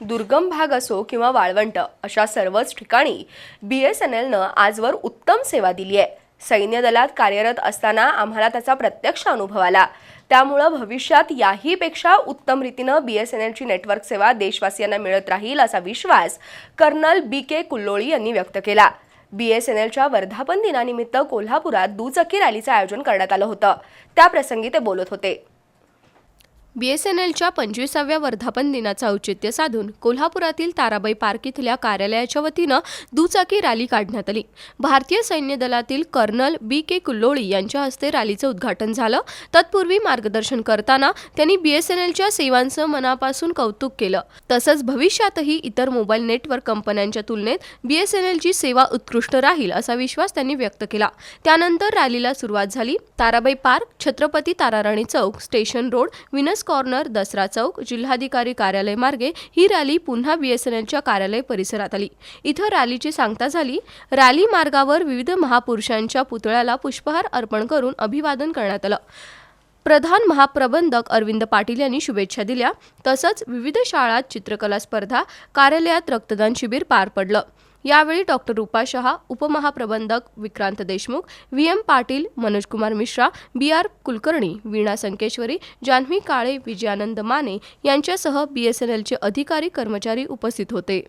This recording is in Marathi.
दुर्गम भाग असो किंवा वाळवंट अशा सर्वच ठिकाणी बी एस एन एलनं आजवर उत्तम सेवा दिली आहे. सैन्य दलात कार्यरत असताना आम्हाला त्याचा प्रत्यक्ष अनुभव आला. त्यामुळं भविष्यात याहीपेक्षा उत्तम रीतीनं बी एस एन एलची नेटवर्क सेवा देशवासियांना मिळत राहील असा विश्वास कर्नल बी के कुल्लोळी यांनी व्यक्त केला. बी एस एन एलच्या वर्धापन दिनानिमित्त कोल्हापुरात दुचाकी रॅलीचं आयोजन करण्यात आलं होतं. त्याप्रसंगी ते बोलत होते. बी एस एन एलच्या पंचवीसाव्या वर्धापन दिनाचं औचित्य साधून कोल्हापुरातील ताराबाई पार्क इथल्या कार्यालयाच्या वतीनं दुचाकी रॅली काढण्यात आली. भारतीय सैन्य दलातील कर्नल बी के कुल्लोळी यांच्या हस्ते रॅलीचं उद्घाटन झालं. तत्पूर्वी मार्गदर्शन करताना त्यांनी बी एस एन एलच्या सेवांचं मनापासून कौतुक केलं. तसंच भविष्यातही इतर मोबाईल नेटवर्क कंपन्यांच्या तुलनेत बी एस एन एलची सेवा उत्कृष्ट राहील असा विश्वास त्यांनी व्यक्त केला. त्यानंतर रॅलीला सुरुवात झाली. ताराबाई पार्क छत्रपती ताराराणी चौक station road Venus corner Dasara चौक जिल्हाधिकारी कार्यालय मार्गे ही रॅली पुन्हा बीएसएनएलच्या कार्यालय परिसरात आली. इथं रॅलीची सांगता झाली रॅली मार्गावर विविध महापुरुषांच्या पुतळ्याला पुष्पहार अर्पण करून अभिवादन करण्यात आलं. प्रधान महाप्रबंधक अरविंद पाटील यांनी शुभेच्छा दिल्या. तसंच विविध शाळात चित्रकला स्पर्धा कार्यालयात रक्तदान शिबिर पार पडलं. यावेळी doctor Rupa Shah उपमहाप्रबंधक Vikrant Deshmukh V M Patil Manojkumar Mishra B R Kulkarni Veena Sankeshwari Janhavi Kale Vijayanand Mane यांच्यासह बीएसएनएलचे अधिकारी कर्मचारी उपस्थित होते.